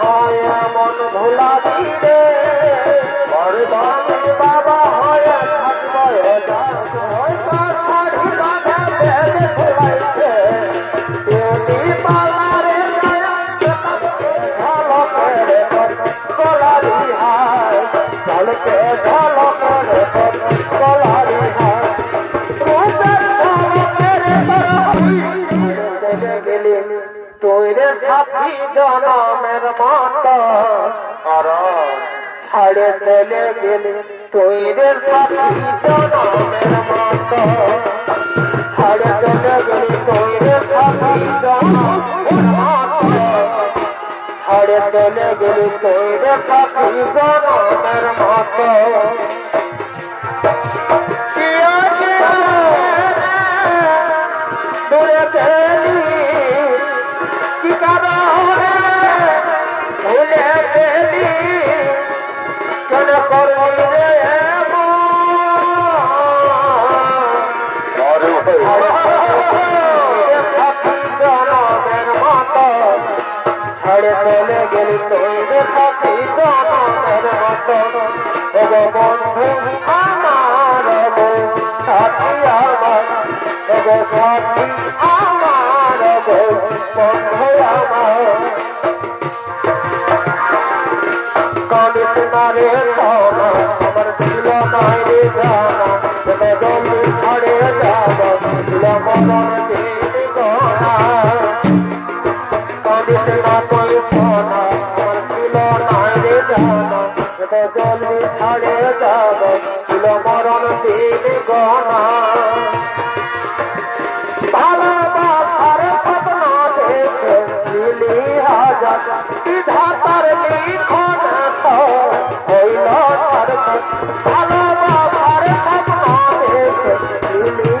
হয় মন ভোলা মতো আর ছাড়ে চলে গেলে তৈরের পাখির মতো ছাড়ে চলে গেলে তৈরের পাখির মতো ছাড়ে চলে গেলে তৈরের পাখির ঝড়ে চলে গেলি তুই দেখি তোমাদের মতো আমার সাথী আমার সাথী আমার জলে ছাড়ে যাব ছিল মরণ দিন গনা ভালোবাসার সপনা দেখে দিলি হাজার বিধাতার লিখন তো হইল সর্বত ভালোবাসার সপনা দেখে দিলি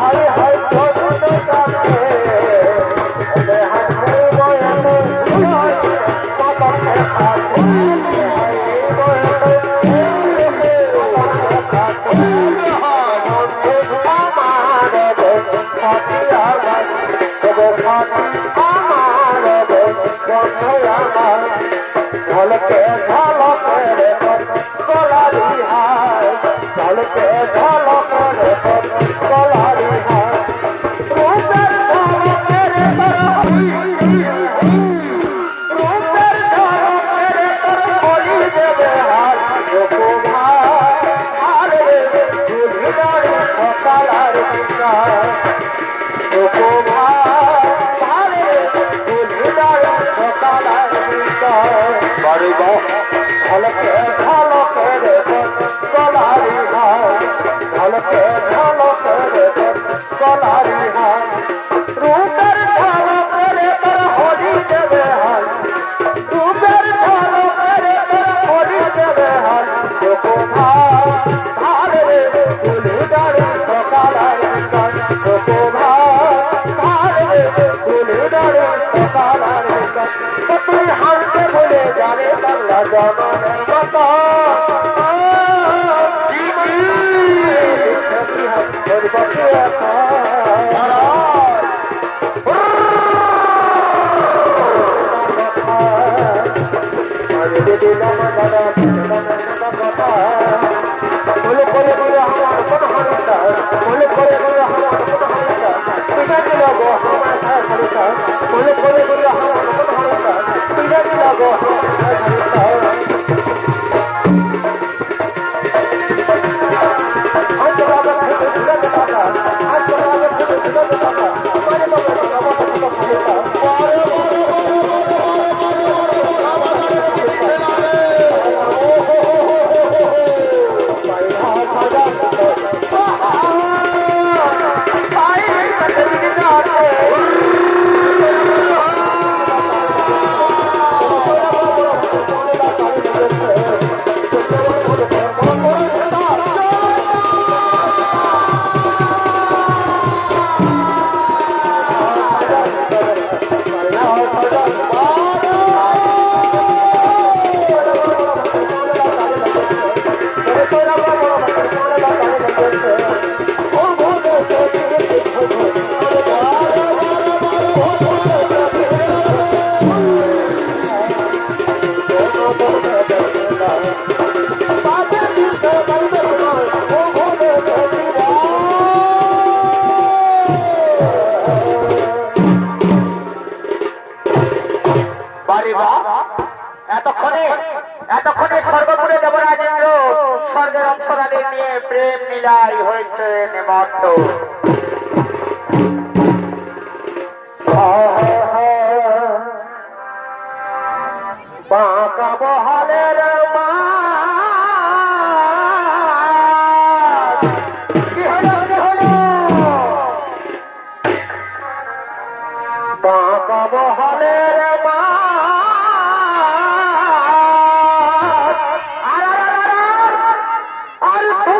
हरे हरे Thank you. এতক্ষণে এতক্ষণে সর্বপুরে দেবরাজ স্বর্গের অন্তরাদের নিয়ে প্রেম মিলাই হয়েছে নেমন্ত বাঁকা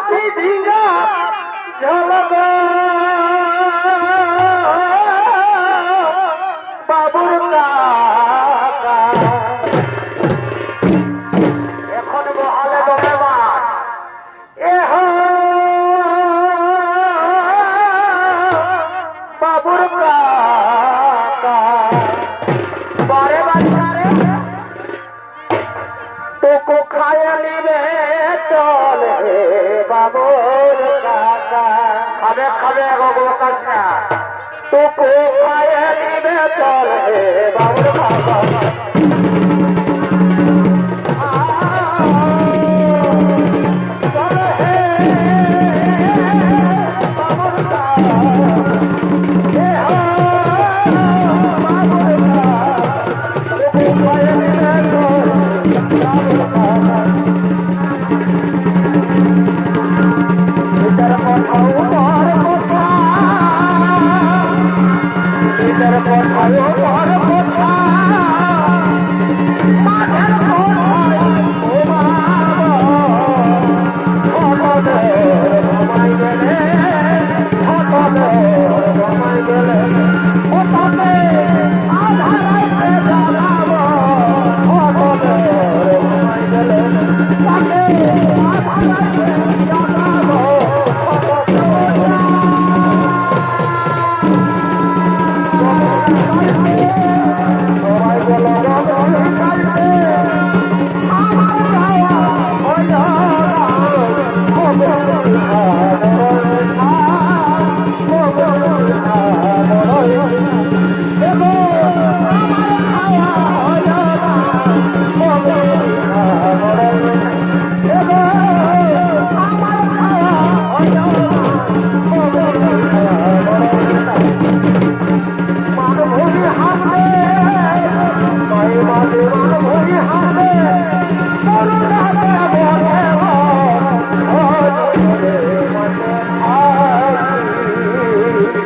আর, আর খুবই খায় নিবে চল হে বাবুর কাকা